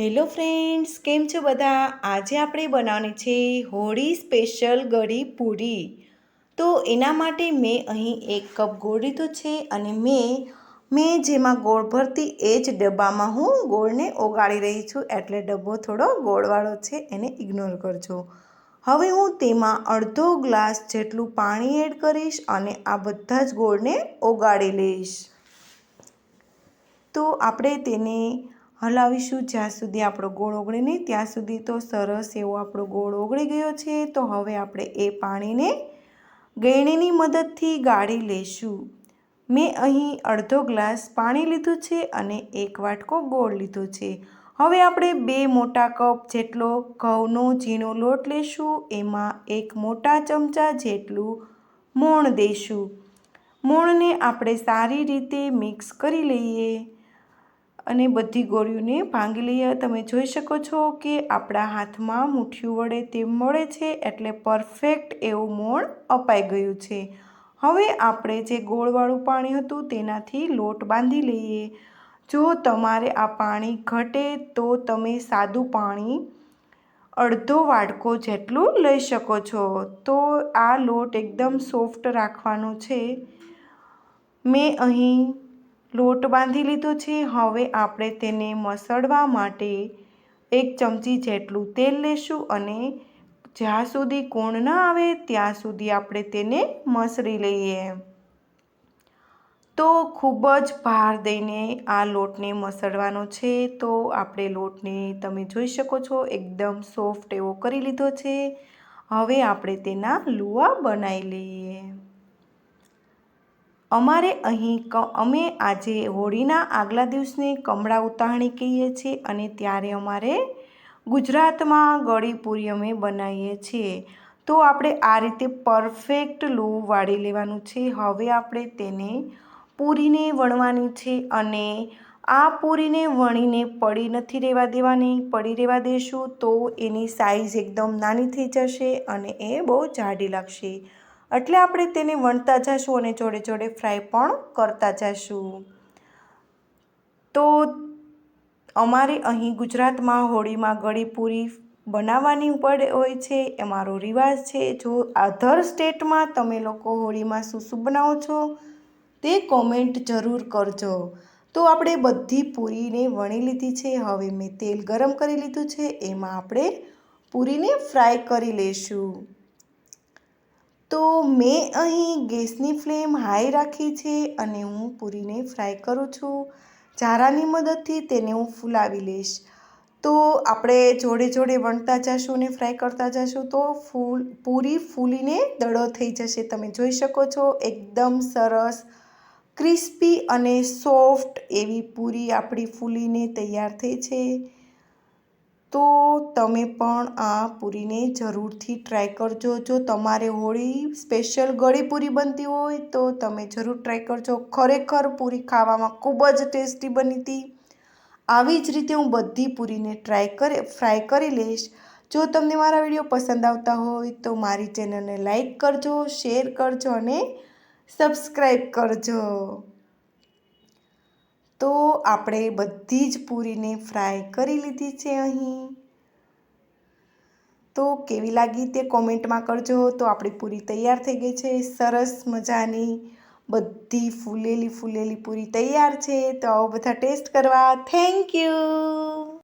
Hello friends, કેમ છો બધા? આજે આપણે બનાવવાની છે હોળી સ્પેશિયલ ગળી પૂરી. તો એના માટે મેં અહીં એક કપ ગોળ લીધો છે અને મેં મેં જેમાં ગોળ ભરતી એ જ ડબ્બામાં હું ગોળને ઓગાળી રહી છું. એટલે ડબ્બો થોડો ગોળવાળો છે, એને ઇગ્નોર કરજો. હવે હું તેમાં અડધો ગ્લાસ જેટલું પાણી એડ કરીશ અને આ બધા જ ગોળને ઓગાળી લઈશ. તો આપણે તેને હલાવીશું. જ્યાં સુધી આપણો ગોળ ઓગળે નહીં, ત્યાં સુધી તો સરસ એવો આપણો ગોળ ઓગળી ગયો છે. તો હવે આપણે એ પાણીને ગળણીની મદદથી ગાળી લેશું મેં અહીં અડધો ગ્લાસ પાણી લીધું છે અને એક વાટકો ગોળ લીધો છે. હવે આપણે બે મોટા કપ જેટલો ઘઉંનો ઝીણો લોટ લેશું એમાં એક મોટા ચમચા જેટલું મોણ દઈશું. મોણને આપણે સારી રીતે મિક્સ કરી લઈએ. અને બધી ગોળીઓને ભાંગી લઈએ. તમે જોઈ શકો છો કે આપણા હાથમાં મુઠ્ઠીઓ વડે તેમ મળે છે એટલે પરફેક્ટ એવું મોણ અપાઈ ગયું છે. હવે આપણે જે ગોળવાળું પાણી હતું તેનાથી લોટ બાંધી લઈએ. જો તમારે આ પાણી ઘટે તો તમે સાદું પાણી અડધો વાડકો જેટલું લઈ શકો છો. તો આ લોટ એકદમ સોફ્ટ રાખવાનો છે. મેં અહીં લોટ બાંધી લીધો છે. હવે આપણે તેને મસળવા માટે એક ચમચી જેટલું તેલ લેશું અને જ્યાં સુધી કોણ ન આવે ત્યાં સુધી આપણે તેને મસળી લઈએ. તો ખૂબ જ ભાર દઈને આ લોટને મસળવાનો છે. તો આપણે લોટને તમે જોઈ શકો છો, એકદમ સોફ્ટ એવો કરી લીધો છે. હવે આપણે તેના લુવા બનાવી લઈએ. અમારે અહીં અમે આજે હોળીના આગલા દિવસને કમળા ઉતાહણી કહીએ છીએ અને ત્યારે અમારે ગુજરાતમાં ગળી પૂરી અમે બનાવીએ છીએ. તો આપણે આ રીતે પરફેક્ટ લો વાળી લેવાનું છે. હવે આપણે તેને પૂરીને વણવાની છે અને આ પૂરીને વણીને પડી નથી રહેવા દેવાની, પડી રહેવા દેશું તો એની સાઈઝ એકદમ નાની થઈ જશે અને એ બહુ જાડી લાગશે. એટલે આપણે તેને વણતા જઈશું અને જોડે જોડે ફ્રાય પણ કરતા જઈશું તો અમારે અહીં ગુજરાતમાં હોળીમાં ગળી પૂરી બનાવવાની પડે હોય છે, એ મારો રિવાજ છે. જો અધર સ્ટેટમાં તમે લોકો હોળીમાં શું શું બનાવો છો, તે કોમેન્ટ જરૂર કરજો. તો આપણે બધી પૂરીને વણી લીધી છે, હવે મેં તેલ ગરમ કરી લીધું છે, એમાં આપણે પૂરીને ફ્રાય કરી લઈશું. તો મેં અહીં ગેસની ફ્લેમ હાઈ રાખી છે અને હું પૂરીને ફ્રાય કરું છું. ચારાની મદદથી તેને હું ફૂલાવી લઈશ. તો આપણે જોડે જોડે વણતા જશું અને ફ્રાય કરતા જશું તો ફૂલ, પૂરી ફૂલીને દડો થઈ જશે. તમે જોઈ શકો છો એકદમ સરસ, ક્રિસ્પી અને સોફ્ટ એવી પૂરી આપણી ફૂલીને તૈયાર થઈ છે. તો તમે પણ આ પૂરીને જરૂરથી ટ્રાય કરજો. જો તમારે હોળી સ્પેશિયલ ગળી પૂરી બનતી હોય તો તમે જરૂર ટ્રાય કરજો. ખરેખર પૂરી ખાવામાં ખૂબ જ ટેસ્ટી બની હતી. આવી જ રીતે હું બધી પૂરીને ટ્રાય કરી ફ્રાય કરી લઈશ. જો તમને મારા વીડિયો પસંદ આવતા હોય તો મારી ચેનલને લાઈક કરજો શેર કરજો અને સબસ્ક્રાઈબ કરજો. તો આપણે બધી જ પૂરીને ફ્રાય કરી લીધી છે અહીં. તો કેવી લાગી તે કોમેન્ટમાં કરજો. તો આપણી પૂરી તૈયાર થઈ ગઈ છે. સરસ મજાની બધી ફૂલેલી ફૂલેલી પૂરી તૈયાર છે. તો આવો બધા ટેસ્ટ કરવા. Thank you.